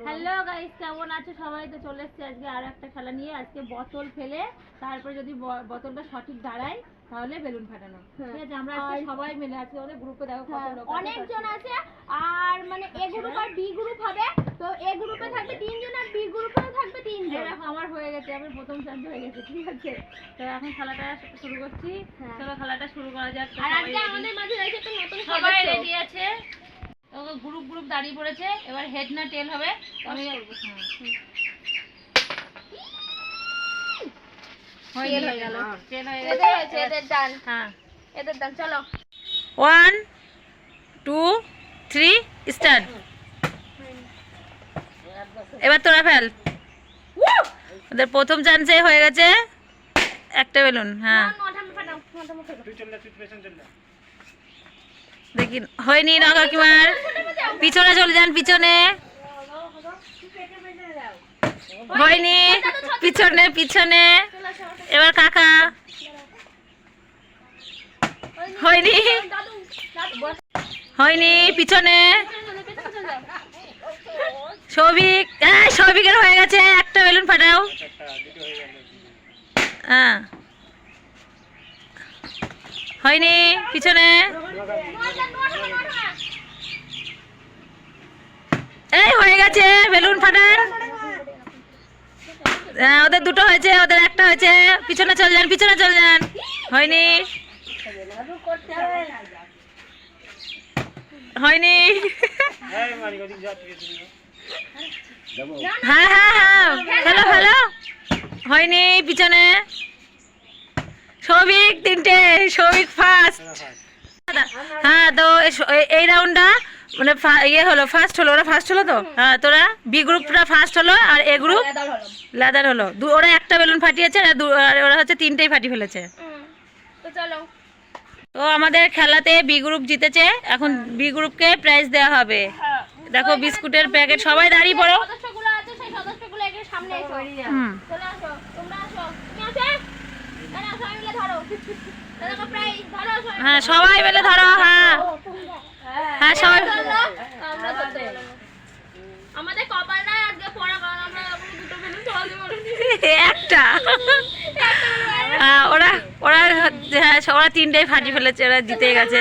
Hello guys কেমন আছো? সবাই তো চলে এসেছে আজকে আর একটা খেলা নিয়ে। আজকে বোতল ফেলে তারপরে যদি বোতলটা সঠিক দাঁড়ায় তাহলে বেলুন ফাটানো। হ্যাঁ। ঠিক আছে আমরা আজকে সবাই মিলে আজকে গ্রুপে দেখো কত লোক অনেকজন আছে আর মানে এ গ্রুপ আর বি গ্রুপ হবে। তো এ গ্রুপে থাকবে তিনজন আর বি থাকবে তিনজন। দেখো আমার হয়ে গেছে আমি প্রথম চান্স হয়ে গেছে ঠিক আছে। তো এখন খেলাটা শুরু করছি। হ্যাঁ। চলো খেলাটা শুরু করা যাক। আর আজকে আমাদের মাঝে রয়েছে একটা নতুন সবাই রেডি আছে? গ্রুপ গ্রুপ দাঁড়িয়ে পড়েছে এবার হেড না টেল হবে। আমি হ্যাঁ। হয়ে। হয়ে হ্যাঁ। ওয়ান টু থ্রি স্টার্ট এবার তোরা ফেল। ওদের প্রথম চান্সে হয়ে গেছে একটা বেলুন হ্যাঁ নটা ফাটাও নটা ফাটাও দেখি, হয়নি না কাকিমার। পিছনে চলে যান, পিছনে। হয়নি, পিছনে পিছনে। এবার কাকা। হয়নি। হয়নি, পিছনে। সৌভিক হ্যাঁ সৌভিকের হয়ে গেছে, একটা বেলুন ফাটাও। হ্যাঁ। হয়নি, পিছনে। এই হয়ে গেছে বেলুন ফাটান। হ্যাঁ, ওদের দুটো হয়েছে ওদের একটা হয়েছে। পিছনে চলে যান পিছনে চলে যান। হয়নি। হয়নি। হ্যাঁ হ্যাঁ হ্যাঁ। Hello hello. হয়নি পিছনে। সৌভিক তিনটে সৌভিক ফার্স্ট হ্যাঁ তো এই রাউন্ডটা মানে ইয়ে হলো ফার্স্ট হলো ওরা ফার্স্ট হলো তো? হ্যাঁ তোরা বি গ্রুপটা ফার্স্ট হলো আর এ গ্রুপ লাদার হলো। দু- ওরা একটা বেলুন ফাটিয়েছে আর ওরা হচ্ছে তিনটেই ফাটি ফেলেছে। তো চলো। তো আমাদের খেলাতে বি গ্রুপ জিতেছে। এখন বি গ্রুপকে প্রাইজ দেওয়া হবে। দেখো বিস্কুটের প্যাকেট সবাই দাঁড়িয়ে পড়ো। সদস্যগুলো আছে সেই সদস্যগুলো এখানে সামনে এসো। হুম। হ্যাঁ সবাই মিলে ধরো হ্যাঁ। হ্যাঁ সবাই আমাদের কপাল কপালটা আজকে পড়া কারণ আমরা দুটো বেলুন পারিনি একটা। হ্যাঁ, ওরা ওরা হ্যাঁ ওরা তিনটাই ফাটি ফেলেছে ওরা জিতে গেছে।